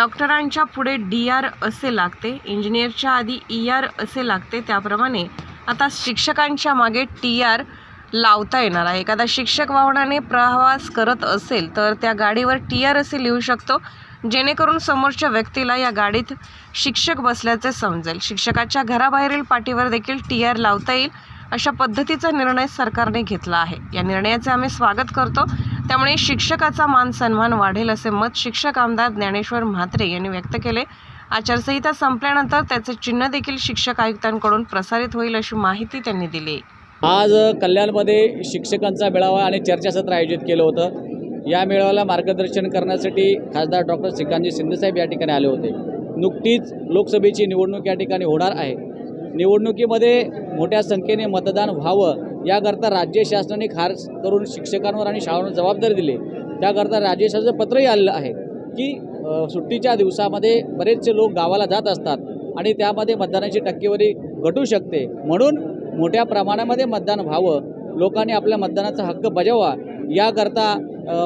डॉक्टरांच्या पुढे D R असे लागते इंजिनियरच्या आधी ई आर असे लागते त्याप्रमाणे आता शिक्षकांच्या मागे टी आर लावता येणार आहे. एखादा शिक्षक वाहनाने प्रवास करत असेल तर त्या गाडीवर टी आर असे लिहू शकतो जेणेकरून समोरच्या व्यक्तीला या गाडीत शिक्षक बसल्याचे समजेल. शिक्षकाच्या घराबाहेरील पाठीवर देखील टी आर लावता येईल अशा पद्धतीचा निर्णय सरकारने घेतला आहे. या निर्णयाचे आम्ही स्वागत करतो. त्यामुळे शिक्षकाचा मान सन्मान वाढेल असे मत शिक्षक आमदार ज्ञानेश्वर म्हात्रे यांनी व्यक्त केले. आचारसंहिता संपल्यानंतर त्याचे चिन्ह देखील शिक्षक आयुक्तांकडून प्रसारित होईल अशी माहिती त्यांनी दिली. आज कल्याणमध्ये शिक्षकांचा मेळावा आणि चर्चासत्र आयोजित केलं होतं. या मेळाव्याला मार्गदर्शन करण्यासाठी खासदार डॉक्टर श्रीकांतजी शिंदेसाहेब या ठिकाणी आले होते. नुकतीच लोकसभेची निवडणूक या ठिकाणी होणार आहे. निवडणुकीमध्ये मोठ्या संख्येने मतदान व्हावं याकरता राज्य शासनाने खास करून शिक्षकांवर आणि शाळांवर जबाबदारी दिली. त्याकरता राज्य शासनाचं पत्रही आलेलं आहे की सुट्टीच्या दिवसामध्ये बरेचसे लोक गावाला जात असतात आणि त्यामध्ये मतदानाची टक्केवारी घटू शकते. म्हणून मोठ्या प्रमाणामध्ये मतदान व्हावं लोकांनी आपल्या मतदानाचा हक्क बजावा याकरता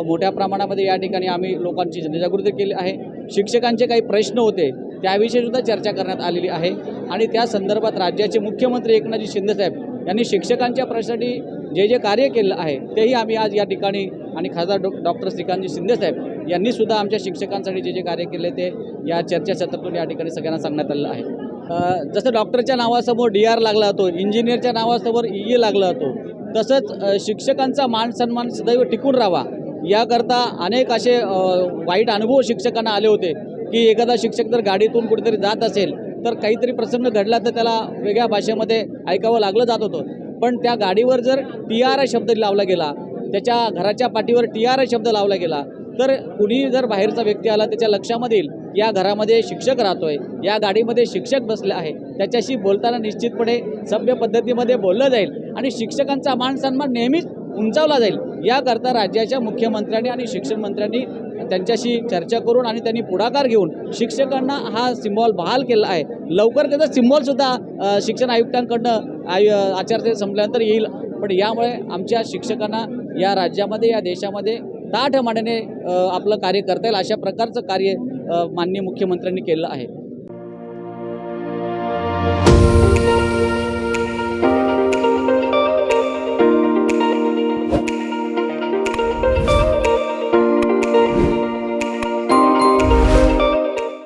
मोठ्या प्रमाणामध्ये या ठिकाणी आम्ही लोकांची जनजागृती केली आहे. शिक्षकांचे काही प्रश्न होते त्याविषयी सुद्धा चर्चा करण्यात आलेली आहे. आणि त्या संदर्भात राज्याचे मुख्यमंत्री एकनाथजी शिंदेसाहेब यांनी शिक्षकांच्या प्रश्नासाठी जे जे कार्य केलं आहे तेही आम्ही आज या ठिकाणी आणि खासदार डॉ डॉक्टर श्रीकांतजी शिंदेसाहेब यांनीसुद्धा आमच्या शिक्षकांसाठी जे जे कार्य केले ते या चर्चासत्रातून या ठिकाणी सगळ्यांना सांगण्यात आलेलं आहे. जसं डॉक्टरच्या नावासमोर डी आर लागला जातो इंजिनियरच्या नावासमोर ई ए लागला जातो तसंच शिक्षकांचा मान सन्मान सदैव टिकून राहावा याकरता अनेक असे वाईट अनुभव शिक्षकांना आले होते की एखादा शिक्षक जर गाडीतून कुठेतरी जात असेल तर काहीतरी प्रसंग घडला तर त्याला वेगळ्या भाषेमध्ये ऐकावं लागलं जात होतं. पण त्या गाडीवर जर टी आर शब्द लावला गेला त्याच्या घराच्या पाठीवर टी आर शब्द लावला गेला तर कुणीही जर बाहेरचा व्यक्ती आला त्याच्या लक्षामध्ये येईल या घरामध्ये शिक्षक राहतोय या गाडीमध्ये शिक्षक बसले आहे त्याच्याशी बोलताना निश्चितपणे सभ्य पद्धतीमध्ये बोललं जाईल. आणि शिक्षकांचा मान सन्मान नेहमीच उंचावला जाईल. याकरता राज्याच्या मुख्यमंत्र्यांनी आणि शिक्षण मंत्र्यांनी त्यांच्याशी चर्चा करून आणि त्यांनी पुढाकार घेऊन शिक्षकांना हा सिम्बॉल बहाल केला आहे. लवकर त्याचा सिम्बॉलसुद्धा शिक्षण आयुक्तांकडनं आयु आचारसंहिता संपल्यानंतर येईल. पण यामुळे आमच्या शिक्षकांना या राज्यामध्ये या देशामध्ये ताठ आपलं कार्य करता येईल अशा प्रकारचं कार्य माननीय मुख्यमंत्र्यांनी केलं आहे.